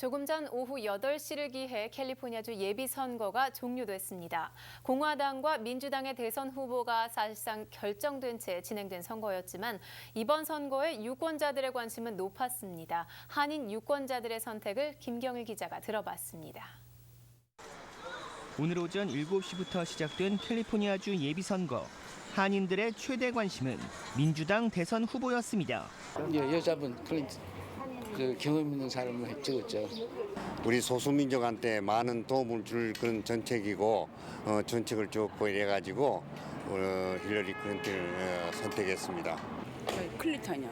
조금 전 오후 8시를 기해 캘리포니아주 예비선거가 종료됐습니다. 공화당과 민주당의 대선 후보가 사실상 결정된 채 진행된 선거였지만 이번 선거에 유권자들의 관심은 높았습니다. 한인 유권자들의 선택을 김경일 기자가 들어봤습니다. 오늘 오전 7시부터 시작된 캘리포니아주 예비선거. 한인들의 최대 관심은 민주당 대선 후보였습니다. 예, 여자분 클린턴 그 경험 있는 사람을 찍었죠. 우리 소수민족한테 많은 도움을 줄 그런 정책이고 어, 정책을 줬고 이래가지고 어, 힐러리 클린턴을 어, 선택했습니다. 저희 클리턴이요.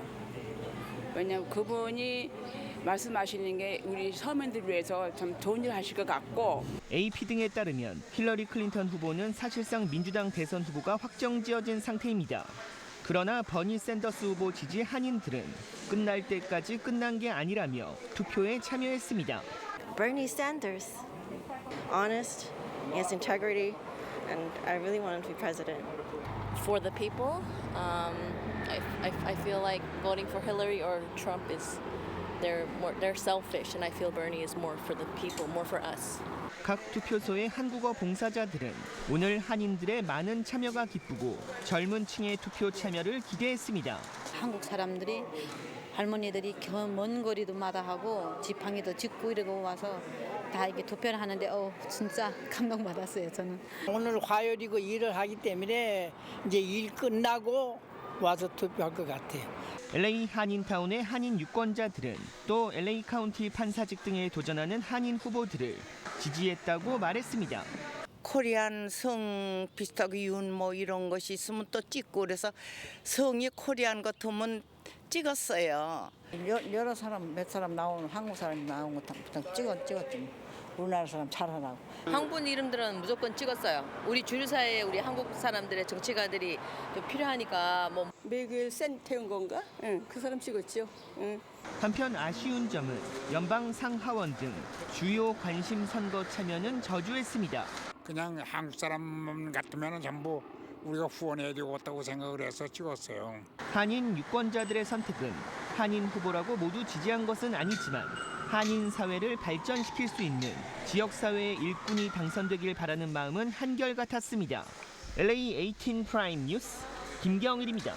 왜냐면 그분이 말씀하시는 게 우리 서민들 위해서 참 좋은 일 하실 것 같고 AP 등에 따르면 힐러리 클린턴 후보는 사실상 민주당 대선 후보가 확정 지어진 상태입니다. 그러나 버니 샌더스 후보 지지 한인들은 끝날 때까지 끝난 게 아니라며 투표에 참여했습니다. Bernie Sanders, honest, he has integrity, and I really want him to be president. for the people. Um, I, I, I feel like voting for Hillary or Trump is they're more they're selfish, and I feel Bernie is more for the people, more for us. 각 투표소의 한국어 봉사자들은 오늘 한인들의 많은 참여가 기쁘고 젊은 층의 투표 참여를 기대했습니다. 한국 사람들이 할머니들이 겨- 먼 거리도 마다하고 지팡이도 짚고 이러고 와서 다 이렇게 투표를 하는데 어 진짜 감동받았어요 저는. 오늘 화요일이고 일을 하기 때문에 이제 일 끝나고 와서 투표할 것 같아요. LA 한인타운의 한인 유권자들은 또 LA 카운티 판사직 등에 도전하는 한인 후보들을 지지했다고 말했습니다. 코리안 성 비슷하게 윤 뭐 이런 것이 있으면 또 찍고 그래서 성이 코리안 같으면 찍었어요. 여, 여러 사람 몇 사람 나오는 한국 사람이 나온 거다 찍어 찍었죠. 우리나라 사람 잘하라고. 한국 이름들은 무조건 찍었어요. 우리 주류사회에 우리 한국 사람들의 정치가들이 좀 필요하니까 뭐 미국의 센태운 건가? 응, 그 사람 찍었죠. 응. 한편 아쉬운 점은 연방 상하원 등 주요 관심 선거 참여는 저조했습니다. 그냥 한국 사람 같으면 전부 우리가 후원해야 되겠다고 생각을 해서 찍었어요. 한인 유권자들의 선택은 한인 후보라고 모두 지지한 것은 아니지만 한인 사회를 발전시킬 수 있는 지역 사회의 일꾼이 당선되길 바라는 마음은 한결같았습니다. LA 18 프라임 뉴스 김경일입니다.